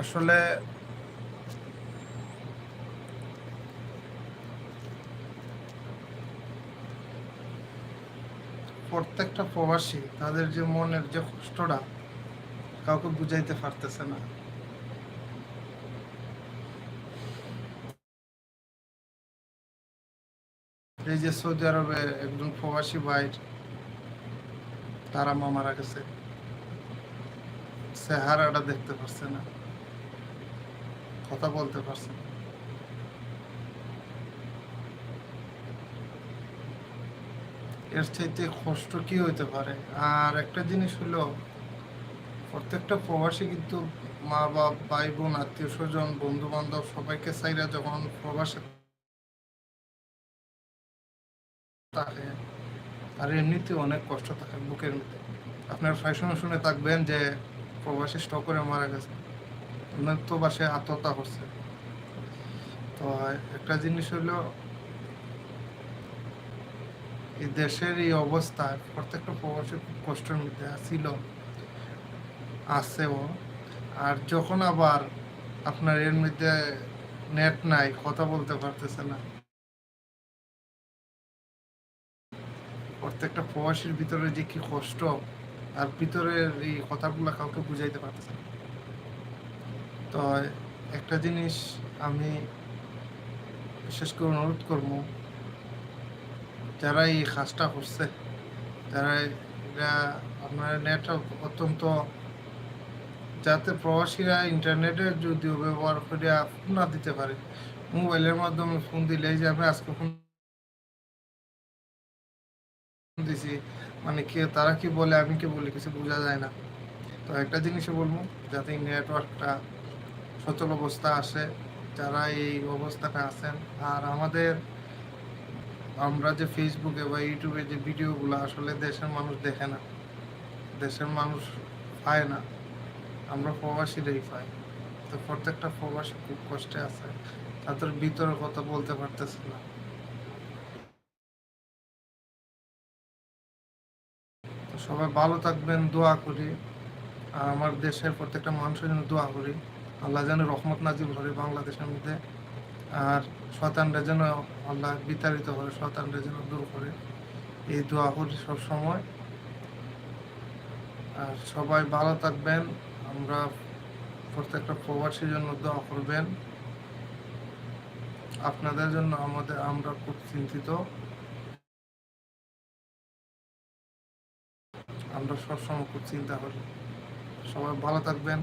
আসলে প্রত্যেকটা প্রবাসী তাদের যে মনের যে কষ্টটা কাউকে বুঝাইতে পারতেছে না। এই যে সৌদি আরবে একজন প্রবাসী ভাই, তারা মা মারা গেছে। চেহারাটা দেখতে পারছে না। কথা বলতে পারছে এর চাইতে কষ্ট কি হইতে পারে? আর একটা জিনিস হলো, প্রত্যেকটা প্রবাসী কিন্তু মা বাপ ভাই বোন আত্মীয় স্বজন বন্ধু বান্ধব সবাইকে চাইরা যখন প্রবাসে থাকে আর এমনিতে অনেক কষ্ট থাকে বুকের মধ্যে। আপনার প্রায় শুনে থাকবেন যে, প্রবাসী স্টক করে মারা গেছে। অনেক তো বাসে আত্মহত্যা করছে। তো একটা জিনিস হলো, এই দেশের এই অবস্থায় প্রত্যেকটা প্রবাসী খুব কষ্টের মধ্যে ছিল আছেও। আর যখন আবার আপনার এর মধ্যে নেট নাই, কথা বলতে পারতেছে না। প্রত্যেকটা প্রবাসীর ভিতরে যে কি কষ্ট, আর ভিতরের এই কথাগুলো কাউকে বুঝাইতে পারতেছে না। তো একটা জিনিস আমি বিশেষ করে অনুরোধ করব, যারা এই কাজটা করছে, যারা এটা আপনার নেট অত্যন্ত, যাতে প্রবাসীরা ইন্টারনেটে যদিও ব্যবহার করে ফোন না দিতে পারে মোবাইলের মাধ্যমে ফোন দিলে যে আমি আজকে ফোন দিছি মানে কি, তারা কি বলে, আমি কি বলি, কিছু বোঝা যায় না। তো একটা জিনিসই বলব, যাতে নেটওয়ার্কটা সচল অবস্থা আসে, যারা এই অবস্থাটা আছেন। আর আমাদের, আমরা যে ফেসবুকে বা ইউটিউবে যে ভিডিওগুলো আসলে দেশের মানুষ দেখে না, দেশের মানুষ পায় না, আমরা প্রবাসীরাই পাই। তো প্রত্যেকটা প্রবাসী খুব কষ্টে আছে, তাদের ভিতরে কথা বলতে পারতেছে না। সবাই ভালো থাকবেন, দোয়া করি। আর আমার দেশের প্রত্যেকটা মানুষের জন্য দোয়া করি। আল্লাহ যেন রহমত নাজিব করে বাংলাদেশের মধ্যে। আর শতানরা যেন আল্লাহ বিতাড়িত করে শতানরা যেন দূর করে। এই দোয়া করি সব সময়। আর সবাই ভালো থাকবেন। আমরা প্রত্যেকটা প্রবাসীর জন্য দোয়া করবেন। আপনাদের জন্য আমাদের, আমরা খুব চিন্তিত। আমরা সবসময় খুব চিন্তা করি। সবাই ভালো থাকবেন।